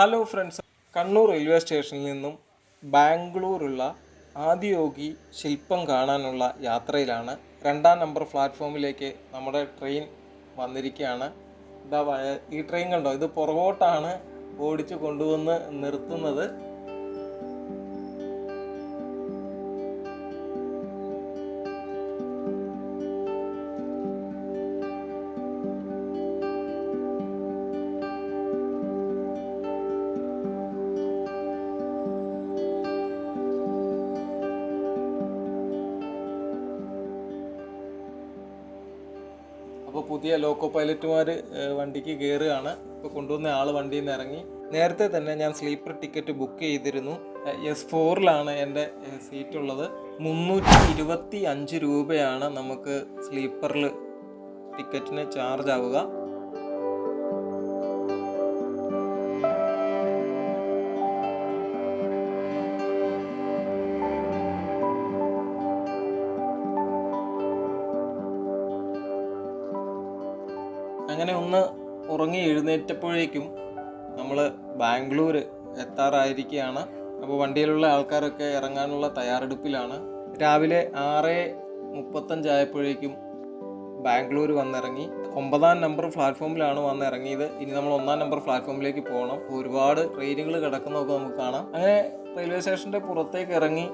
Hello friends Kannur railway സ്റ്റേഷനിൽ നിന്നും ബാംഗ്ലൂരുള്ള ആദിയോഗി ശില്പം കാണാനുള്ള യാത്രയിലാണ് രണ്ടാം നമ്പർ പ്ലാറ്റ്ഫോമിലേക്ക് നമ്മുടെ ട്രെയിൻ വന്നിരിക്കുകയാണ്. ഇതാ ഈ ട്രെയിൻ കണ്ടോ? ഇത് പുറകോട്ടാണ് ഓടിച്ച് കൊണ്ടുവന്ന് നിർത്തുന്നത്. പുതിയ ലോക്കോ പൈലറ്റുമാർ വണ്ടിക്ക് കയറുകയാണ് ഇപ്പോൾ കൊണ്ടുവന്ന ആൾ വണ്ടിയിൽ നിന്ന് ഇറങ്ങി. നേരത്തെ തന്നെ ഞാൻ സ്ലീപ്പർ ടിക്കറ്റ് ബുക്ക് ചെയ്തിരുന്നു. എസ് ഫോറിലാണ് എന്റെ സീറ്റ് ഉള്ളത് മുന്നൂറ്റി ഇരുപത്തി അഞ്ച് രൂപയാണ് നമുക്ക് സ്ലീപ്പറിൽ ടിക്കറ്റിന് ചാർജ് ആവുക ഉറങ്ങി എഴുന്നേറ്റപ്പോഴേക്കും നമ്മൾ ബാംഗ്ലൂർ എത്താറായിരിക്കുകയാണ്. അപ്പോൾ വണ്ടിയിലുള്ള ആൾക്കാരൊക്കെ ഇറങ്ങാനുള്ള തയ്യാറെടുപ്പിലാണ്. രാവിലെ ആറ് മുപ്പത്തഞ്ചായപ്പോഴേക്കും ബാംഗ്ലൂർ വന്നിറങ്ങി. ഒമ്പതാം നമ്പർ പ്ലാറ്റ്ഫോമിലാണ് വന്നിറങ്ങിയത്. ഇനി നമ്മൾ ഒന്നാം നമ്പർ പ്ലാറ്റ്ഫോമിലേക്ക് പോകണം. ഒരുപാട് ട്രെയിനുകൾ കിടക്കുന്നതൊക്കെ നമുക്ക് കാണാം. അങ്ങനെ റെയിൽവേ സ്റ്റേഷന്റെ പുറത്തേക്ക് ഇറങ്ങി.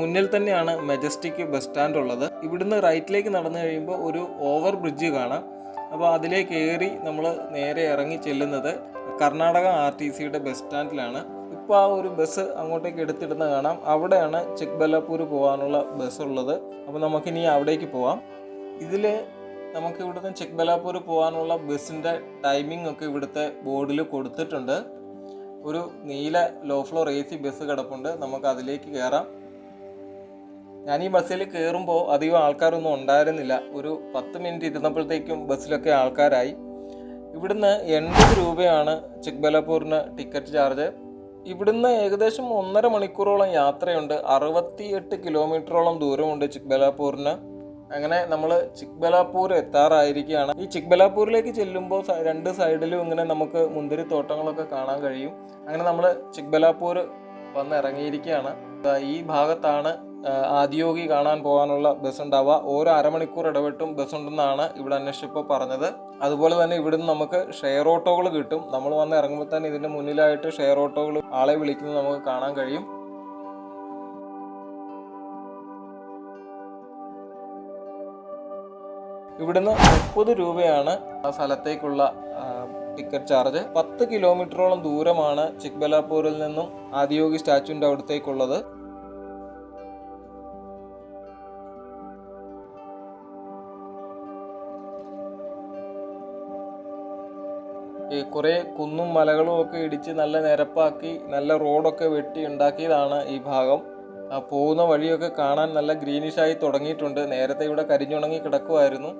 മുന്നിൽ തന്നെയാണ് മെജസ്റ്റിക് ബസ് സ്റ്റാൻഡ് ഉള്ളത്. ഇവിടുന്ന് റൈറ്റിലേക്ക് നടന്നു കഴിയുമ്പോൾ ഒരു ഓവർ ബ്രിഡ്ജ് കാണാം. അപ്പോൾ അതിലേക്ക് കയറി നമ്മൾ നേരെ ഇറങ്ങി ചെല്ലുന്നത് കർണാടക ആർ ടി സിയുടെ ബസ് സ്റ്റാൻഡിലാണ്. ഇപ്പോൾ ആ ഒരു ബസ് അങ്ങോട്ടേക്ക് എടുത്തിടുന്ന കാണാം. അവിടെയാണ് ചിക്ബല്ലാപൂർ പോകാനുള്ള ബസ് ഉള്ളത്. അപ്പോൾ നമുക്കിനി അവിടേക്ക് പോവാം. ഇതിൽ നമുക്ക് ഇവിടുന്ന് ചിക്ബല്ലാപൂർ പോകാനുള്ള ബസ്സിന്റെ ടൈമിംഗ് ഒക്കെ ഇവിടുത്തെ ബോർഡിൽ കൊടുത്തിട്ടുണ്ട്. ഒരു നീല low floor A C bus കിടപ്പുണ്ട്. നമുക്ക് അതിലേക്ക് കയറാം. ഞാൻ ഈ ബസ്സിൽ കയറുമ്പോൾ അധികം ആൾക്കാരൊന്നും ഉണ്ടായിരുന്നില്ല. ഒരു പത്ത് മിനിറ്റ് ഇരുന്നപ്പോഴത്തേക്കും ബസ്സിലൊക്കെ ആൾക്കാരായി. ഇവിടുന്ന് എൺപത് രൂപയാണ് ചിക്ബലാപൂരിന് ടിക്കറ്റ് ചാർജ്. ഇവിടുന്ന് ഏകദേശം ഒന്നര മണിക്കൂറോളം യാത്രയുണ്ട്. അറുപത്തിയെട്ട് കിലോമീറ്ററോളം ദൂരമുണ്ട് ചിക്ബലാപൂരിന്. അങ്ങനെ നമ്മൾ ചിക്ബലാപൂർ എത്താറായിരിക്കുകയാണ്. ഈ ചിക്ബലാപൂരിലേക്ക് ചെല്ലുമ്പോൾ രണ്ട് സൈഡിലും ഇങ്ങനെ നമുക്ക് മുന്തിരി തോട്ടങ്ങളൊക്കെ കാണാൻ കഴിയും. അങ്ങനെ നമ്മൾ ചിക്ബലാപൂർ വന്ന് ഇറങ്ങിയിരിക്കുകയാണ്. ഈ ഭാഗത്താണ് ആദിയോഗി കാണാൻ പോകാനുള്ള ബസ് ഉണ്ടാവുക ഓരോ അരമണിക്കൂർ ഇടവിട്ടും ബസ് ഉണ്ടെന്നാണ് ഇവിടെ അന്വേഷിച്ചപ്പോൾ പറഞ്ഞത്. അതുപോലെ തന്നെ ഇവിടുന്ന് നമുക്ക് ഷെയർ ഓട്ടോകൾ കിട്ടും. നമ്മൾ വന്ന് ഇറങ്ങുമ്പോൾ തന്നെ ഇതിന്റെ മുന്നിലായിട്ട് ഷെയർ ഓട്ടോകൾ ആളെ വിളിക്കുന്നത് നമുക്ക് കാണാൻ കഴിയും. ഇവിടുന്ന് മുപ്പത് രൂപയാണ് ആ സ്ഥലത്തേക്കുള്ള ടിക്കറ്റ് ചാർജ്. പത്ത് കിലോമീറ്ററോളം ദൂരമാണ് ചിക്ബലാപൂരിൽ നിന്നും ആദിയോഗി സ്റ്റാച്യുവിന്റെ അവിടത്തേക്കുള്ളത്. ഈ കുറേ കുന്നും മലകളും ഒക്കെ ഇടിച്ച് നല്ല നിരപ്പാക്കി നല്ല റോഡൊക്കെ വെട്ടി ഉണ്ടാക്കിയതാണ് ഈ ഭാഗം. പോകുന്ന വഴിയൊക്കെ കാണാൻ നല്ല ഗ്രീനിഷായി തുടങ്ങിയിട്ടുണ്ട്. നേരത്തെ ഇവിടെ കരിഞ്ഞുണങ്ങി കിടക്കുമായിരുന്നു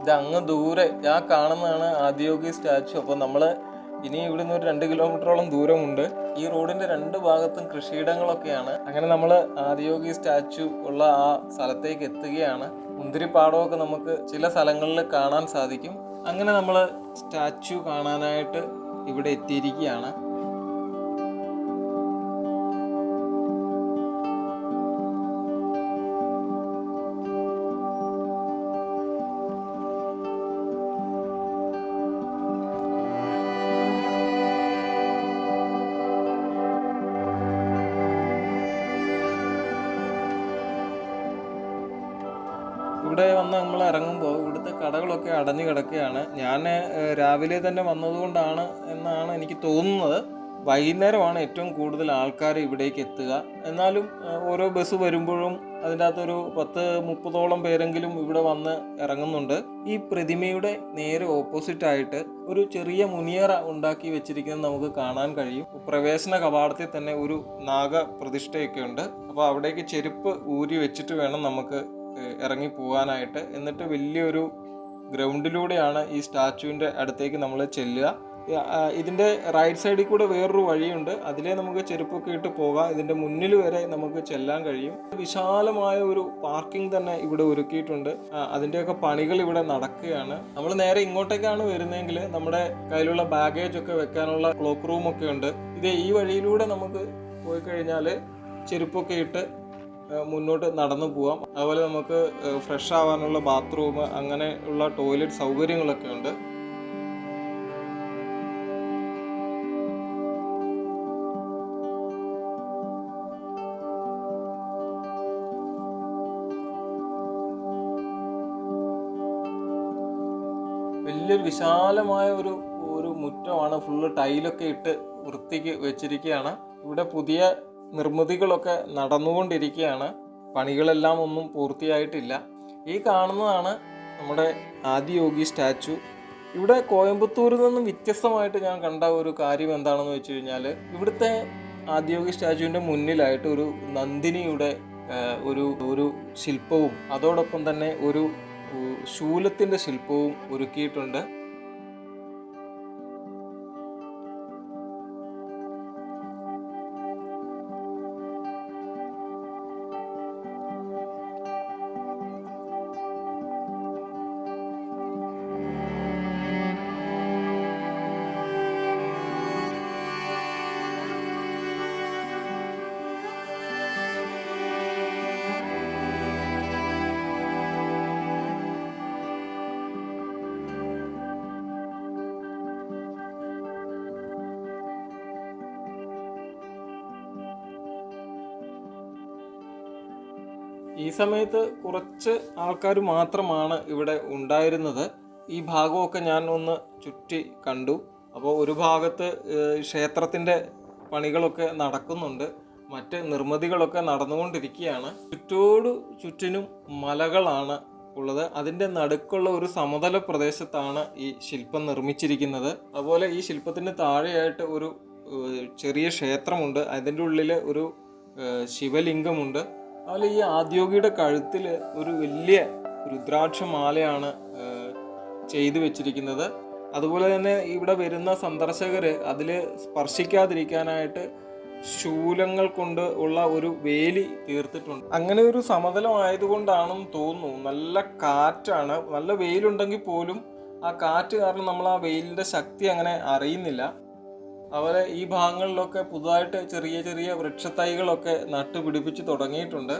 ഇത് അങ്ങ് ദൂരെ. ഞാൻ കാണുന്നതാണ് ആദിയോഗി സ്റ്റാച്ചു. അപ്പോൾ നമ്മൾ ഇനി ഇവിടെ നിന്ന് ഒരു രണ്ട് കിലോമീറ്ററോളം ദൂരമുണ്ട്. ഈ റോഡിന്റെ രണ്ട് ഭാഗത്തും കൃഷിയിടങ്ങളൊക്കെയാണ്. അങ്ങനെ നമ്മൾ ആദിയോഗി സ്റ്റാച്ചു ഉള്ള ആ സ്ഥലത്തേക്ക് എത്തുകയാണ്. മുന്തിരിപ്പാടമൊക്കെ നമുക്ക് ചില സ്ഥലങ്ങളിൽ കാണാൻ സാധിക്കും. അങ്ങനെ നമ്മൾ സ്റ്റാച്ചു കാണാനായിട്ട് ഇവിടെ എത്തിയിരിക്കുകയാണ്. ഇവിടെ വന്ന് നമ്മൾ ഇറങ്ങുമ്പോൾ ഇവിടുത്തെ കടകളൊക്കെ അടഞ്ഞു കിടക്കുകയാണ്. ഞാൻ രാവിലെ തന്നെ വന്നതുകൊണ്ടാണ് എന്നാണ് എനിക്ക് തോന്നുന്നത്. വൈകുന്നേരമാണ് ഏറ്റവും കൂടുതൽ ആൾക്കാർ ഇവിടേക്ക് എത്തുക. എന്നാലും ഓരോ ബസ് വരുമ്പോഴും അതിന്റെ അകത്തൊരു പത്ത് മുപ്പതോളം പേരെങ്കിലും ഇവിടെ വന്ന് ഇറങ്ങുന്നുണ്ട്. ഈ പ്രതിമയുടെ നേരെ ഓപ്പോസിറ്റ് ആയിട്ട് ഒരു ചെറിയ മുനിയറ ഉണ്ടാക്കി വെച്ചിരിക്കുന്നത് നമുക്ക് കാണാൻ കഴിയും. പ്രവേശന കവാടത്തിൽ തന്നെ ഒരു നാഗ പ്രതിഷ്ഠയൊക്കെ ഉണ്ട്. അപ്പോൾ അവിടേക്ക് ചെരുപ്പ് ഊരി വെച്ചിട്ട് വേണം നമുക്ക് ഇറങ്ങി പോകാനായിട്ട്. എന്നിട്ട് വലിയൊരു ഗ്രൗണ്ടിലൂടെയാണ് ഈ സ്റ്റാച്ചുവിന്റെ അടുത്തേക്ക് നമ്മൾ ചെല്ലുക. ഇതിന്റെ റൈറ്റ് സൈഡിൽ കൂടെ വേറൊരു വഴിയുണ്ട്. അതിലേ നമുക്ക് ചെരുപ്പൊക്കെ ഇട്ട് പോകാം. ഇതിന്റെ മുന്നിൽ വരെ നമുക്ക് ചെല്ലാൻ കഴിയും. വിശാലമായ ഒരു പാർക്കിംഗ് തന്നെ ഇവിടെ ഒരുക്കിയിട്ടുണ്ട്. അതിന്റെയൊക്കെ പണികൾ ഇവിടെ നടക്കുകയാണ്. നമ്മൾ നേരെ ഇങ്ങോട്ടേക്കാണ് വരുന്നതെങ്കിൽ നമ്മുടെ കയ്യിലുള്ള ബാഗേജ് ഒക്കെ വെക്കാനുള്ള ക്ലോക്ക് റൂമൊക്കെ ഉണ്ട്. ഇത് ഈ വഴിയിലൂടെ നമുക്ക് പോയി കഴിഞ്ഞാൽ ചെരുപ്പൊക്കെ ഇട്ട് മുന്നോട്ട് നടന്നു പോവാം. അതുപോലെ നമുക്ക് ഫ്രഷ് ആവാനുള്ള ബാത്റൂം അങ്ങനെ ഉള്ള ടോയ്ലറ്റ് സൗകര്യങ്ങളൊക്കെ ഉണ്ട്. വലിയൊരു വിശാലമായ ഒരു ഒരു മുറ്റമാണ്. ഫുള്ള് ടൈലൊക്കെ ഇട്ട് വൃത്തിക്ക് വെച്ചിരിക്കുകയാണ്. ഇവിടെ പുതിയ നിർമ്മിതികളൊക്കെ നടന്നുകൊണ്ടിരിക്കുകയാണ്. പണികളെല്ലാം ഒന്നും പൂർത്തിയായിട്ടില്ല. ഈ കാണുന്നതാണ് നമ്മുടെ ആദിയോഗി സ്റ്റാച്ചു. ഇവിടെ കോയമ്പത്തൂരിൽ നിന്നും വ്യത്യസ്തമായിട്ട് ഞാൻ കണ്ട ഒരു കാര്യം എന്താണെന്ന് വെച്ച് കഴിഞ്ഞാൽ ഇവിടുത്തെ ആദിയോഗി സ്റ്റാച്ചുവിന്റെ മുന്നിലായിട്ട് ഒരു നന്ദിനിയുടെ ഒരു ഒരു ശില്പവും അതോടൊപ്പം തന്നെ ഒരു ശൂലത്തിന്റെ ശില്പവും ഒരുക്കിയിട്ടുണ്ട്. ഈ സമയത്ത് കുറച്ച് ആൾക്കാർ മാത്രമാണ് ഇവിടെ ഉണ്ടായിരുന്നത്. ഈ ഭാഗമൊക്കെ ഞാൻ ഒന്ന് ചുറ്റി കണ്ടു. അപ്പോൾ ഒരു ഭാഗത്ത് ക്ഷേത്രത്തിന്റെ പണികളൊക്കെ നടക്കുന്നുണ്ട്. മറ്റ് നിർമ്മിതികളൊക്കെ നടന്നുകൊണ്ടിരിക്കുകയാണ്. ചുറ്റോടു ചുറ്റിനും മലകളാണ് ഉള്ളത്. അതിന്റെ നടുക്കുള്ള ഒരു സമതല പ്രദേശത്താണ് ഈ ശില്പം നിർമ്മിച്ചിരിക്കുന്നത്. അതുപോലെ ഈ ശില്പത്തിന് താഴെയായിട്ട് ഒരു ചെറിയ ക്ഷേത്രമുണ്ട്. അതിന്റെ ഉള്ളിൽ ഒരു ശിവലിംഗമുണ്ട്. അതുപോലെ ഈ ആദ്യോഗിയുടെ കഴുത്തിൽ ഒരു വലിയ രുദ്രാക്ഷ മാലയാണ് ചെയ്തു വെച്ചിരിക്കുന്നത്. അതുപോലെ തന്നെ ഇവിടെ വരുന്ന സന്ദർശകർ അതിൽ സ്പർശിക്കാതിരിക്കാനായിട്ട് ശൂലങ്ങൾ കൊണ്ട് ഉള്ള ഒരു വേലി തീർത്തിട്ടുണ്ട്. അങ്ങനെ ഒരു സമതലം ആയതുകൊണ്ടാണെന്ന് തോന്നുന്നു. നല്ല കാറ്റാണ്. നല്ല വെയിലുണ്ടെങ്കിൽ പോലും ആ കാറ്റ് കാരണം നമ്മൾ ആ വെയിലിന്റെ ശക്തി അങ്ങനെ അറിയുന്നില്ല. അതുപോലെ ഈ ഭാഗങ്ങളിലൊക്കെ പുതുതായിട്ട് ചെറിയ ചെറിയ വൃക്ഷത്തൈകളൊക്കെ നട്ടുപിടിപ്പിച്ച് തുടങ്ങിയിട്ടുണ്ട്.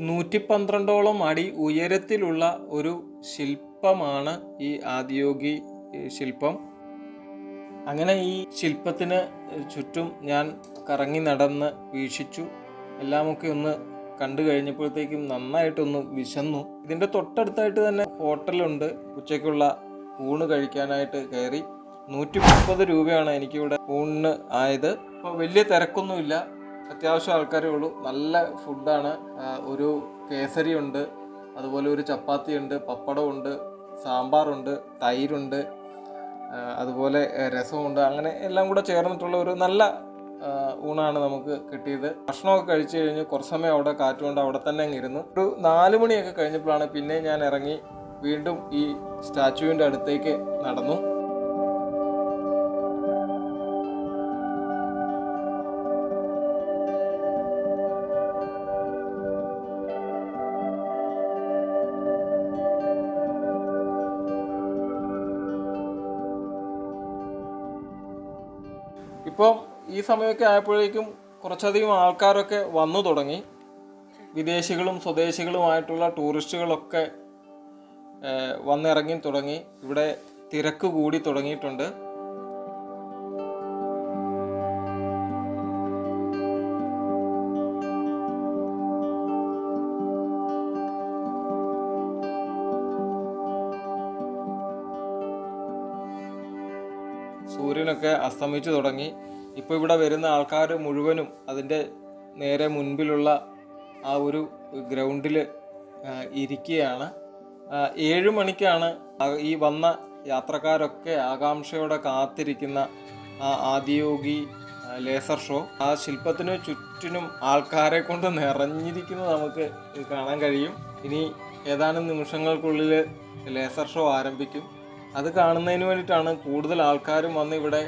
നൂറ്റി പന്ത്രണ്ടോളം അടി ഉയരത്തിലുള്ള ഒരു ശില്പമാണ് ഈ ആദിയോഗി ശില്പം. അങ്ങനെ ഈ ശില്പത്തിന് ചുറ്റും ഞാൻ കറങ്ങി നടന്ന് വീക്ഷിച്ചു. എല്ലാമൊക്കെ ഒന്ന് കണ്ടു കഴിഞ്ഞപ്പോഴത്തേക്കും നന്നായിട്ടൊന്ന് വിശന്നു. ഇതിന്റെ തൊട്ടടുത്തായിട്ട് തന്നെ ഹോട്ടലുണ്ട്. ഉച്ചയ്ക്കുള്ള ഊണ് കഴിക്കാനായിട്ട് കയറി. നൂറ്റി മുപ്പത് രൂപയാണ് എനിക്കിവിടെ ഊണിന് ആയത്. അപ്പോൾ വലിയ തിരക്കൊന്നുമില്ല. അത്യാവശ്യം ആൾക്കാരേ ഉള്ളൂ. നല്ല ഫുഡാണ്. ഒരു കേസരി ഉണ്ട് അതുപോലെ ഒരു ചപ്പാത്തി ഉണ്ട് പപ്പടമുണ്ട് സാമ്പാറുണ്ട് തൈരുണ്ട്. അതുപോലെ രസമുണ്ട് അങ്ങനെ എല്ലാം കൂടെ ചേർന്നിട്ടുള്ള ഒരു നല്ല ഊണാണ് നമുക്ക് കിട്ടിയത്. ഭക്ഷണമൊക്കെ കഴിച്ചു കഴിഞ്ഞ് കുറച്ച് സമയം അവിടെ കാറ്റുകൊണ്ട് അവിടെ തന്നെ അങ്ങ് ഇരുന്നു. ഒരു നാല് മണിയൊക്കെ കഴിഞ്ഞപ്പോഴാണ് പിന്നെ ഞാൻ ഇറങ്ങി വീണ്ടും ഈ സ്റ്റാച്യുവിന്റെ അടുത്തേക്ക് നടന്നു. സമയമൊക്കെ ആയപ്പോഴേക്കും കുറച്ചധികം ആൾക്കാരൊക്കെ വന്നു തുടങ്ങി. വിദേശികളും സ്വദേശികളുമായിട്ടുള്ള ടൂറിസ്റ്റുകളൊക്കെ വന്നിറങ്ങി തുടങ്ങി. ഇവിടെ തിരക്ക് കൂടി തുടങ്ങിയിട്ടുണ്ട്. സൂര്യനൊക്കെ അസ്തമിച്ചു തുടങ്ങി. ഇപ്പോൾ ഇവിടെ വരുന്ന ആൾക്കാർ മുഴുവനും അതിന്റെ നേരെ മുൻപിലുള്ള ആ ഒരു ഗ്രൗണ്ടിൽ ഇരിക്കുകയാണ്. ഏഴ് മണിക്കാണ് ഈ വന്ന യാത്രക്കാരൊക്കെ ആകാംക്ഷയോടെ കാത്തിരിക്കുന്ന ആ ആദിയോഗി ലേസർ ഷോ. ആ ശില്പത്തിന് ചുറ്റിനും ആൾക്കാരെ കൊണ്ട് നിറഞ്ഞിരിക്കുന്നത് നമുക്ക് കാണാൻ കഴിയും. ഇനി ഏതാനും നിമിഷങ്ങൾക്കുള്ളിൽ ലേസർ ഷോ ആരംഭിക്കും. അത് കാണുന്നതിന് വേണ്ടിയിട്ടാണ് കൂടുതൽ ആൾക്കാരും വന്ന് ഇവിടെ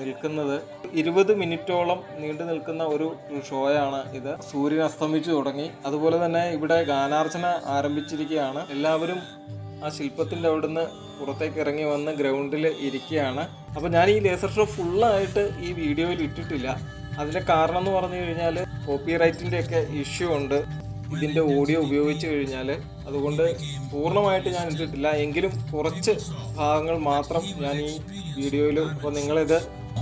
നിൽക്കുന്നത്. ഇരുപത് മിനിറ്റോളം നീണ്ടു നിൽക്കുന്ന ഒരു ഷോയാണ് ഇത്. സൂര്യൻ അസ്തമിച്ചു തുടങ്ങി. അതുപോലെ തന്നെ ഇവിടെ ഗാനാർച്ചന ആരംഭിച്ചിരിക്കുകയാണ്. എല്ലാവരും ആ ശില്പത്തിന്റെ അവിടുന്ന് പുറത്തേക്ക് ഇറങ്ങി വന്ന് ഗ്രൗണ്ടിൽ ഇരിക്കുകയാണ്. അപ്പോൾ ഞാൻ ഈ ലേസർ ഷോ ഫുള്ളായിട്ട് ഈ വീഡിയോയിൽ ഇട്ടിട്ടില്ല. അതിന്റെ കാരണം എന്ന് പറഞ്ഞു കഴിഞ്ഞാൽ കോപ്പി റൈറ്റിന്റെയൊക്കെ ഇഷ്യൂ ഉണ്ട്. ഇതിന്റെ ഓഡിയോ ഉപയോഗിച്ച് കഴിഞ്ഞാൽ. അതുകൊണ്ട് പൂർണമായിട്ട് ഞാൻ ഇട്ടിട്ടില്ല. എങ്കിലും കുറച്ച് ഭാഗങ്ങൾ മാത്രം ഞാൻ ഈ വീഡിയോയിൽ അപ്പോൾ നിങ്ങളിത്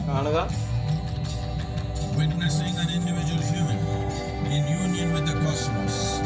കാണുക witnessing an individual human in union with the cosmos.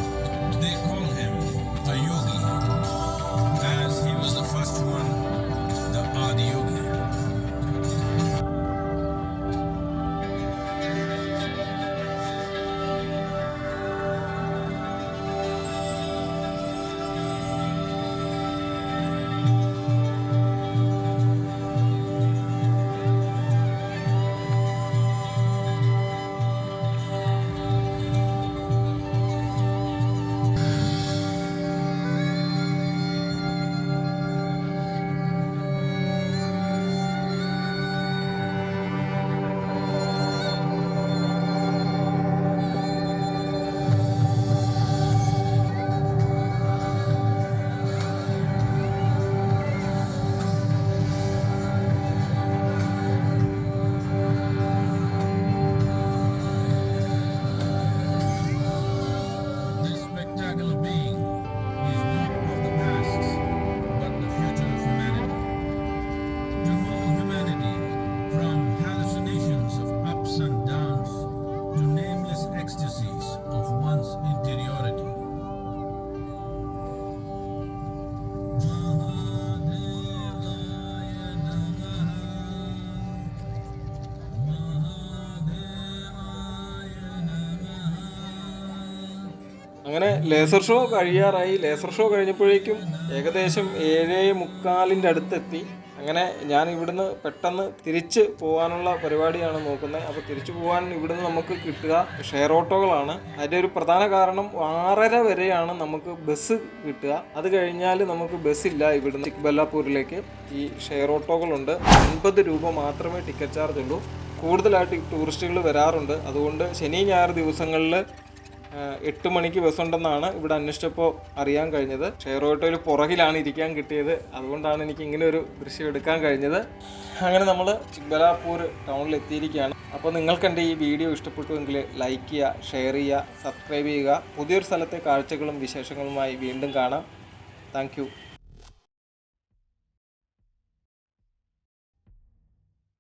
Laser show കഴിയാറായി. ലേസർ ഷോ കഴിഞ്ഞപ്പോഴേക്കും ഏകദേശം ഏഴേ മുക്കാലിന്റെ അടുത്തെത്തി. അങ്ങനെ ഞാൻ ഇവിടുന്ന് പെട്ടെന്ന് തിരിച്ച് പോകാനുള്ള പരിപാടിയാണ് നോക്കുന്നത്. അപ്പോൾ തിരിച്ചു പോകാൻ ഇവിടുന്ന് നമുക്ക് കിട്ടുക ഷെയർ ഓട്ടോകളാണ്. അതിന്റെ ഒരു പ്രധാന കാരണം ആറര വരെയാണ് നമുക്ക് ബസ് കിട്ടുക. അത് കഴിഞ്ഞാൽ നമുക്ക് ബസ്സില്ല ഇവിടുന്ന് ചിക്ബല്ലാപൂരിലേക്ക് ഈ ഷെയർ ഓട്ടോകളുണ്ട്. അൻപത് രൂപ മാത്രമേ ടിക്കറ്റ് ചാർജ് ഉള്ളൂ കൂടുതലായിട്ട് ടൂറിസ്റ്റുകൾ വരാറുണ്ട്. അതുകൊണ്ട് ശനി ഞായർ ദിവസങ്ങളിൽ എട്ട് മണിക്ക് ബസ് ഉണ്ടെന്നാണ് ഇവിടെ അന്വേഷിച്ചപ്പോൾ അറിയാൻ കഴിഞ്ഞത്. ഷെയർ ഓട്ടോയിൽ പുറകിലാണ് ഇരിക്കാൻ കിട്ടിയത്. അതുകൊണ്ടാണ് എനിക്ക് ഇങ്ങനെ ഒരു ദൃശ്യം എടുക്കാൻ കഴിഞ്ഞത്. അങ്ങനെ നമ്മൾ ചിക്ബലാപൂർ ടൗണിൽ എത്തിയിരിക്കുകയാണ്. അപ്പോൾ നിങ്ങൾക്ക് എന്റെ ഈ വീഡിയോ ഇഷ്ടപ്പെട്ടുവെങ്കിൽ ലൈക്ക് ചെയ്യുക ഷെയർ ചെയ്യുക സബ്സ്ക്രൈബ് ചെയ്യുക. പുതിയൊരു സ്ഥലത്തെ കാഴ്ചകളും വിശേഷങ്ങളുമായി വീണ്ടും കാണാം. താങ്ക്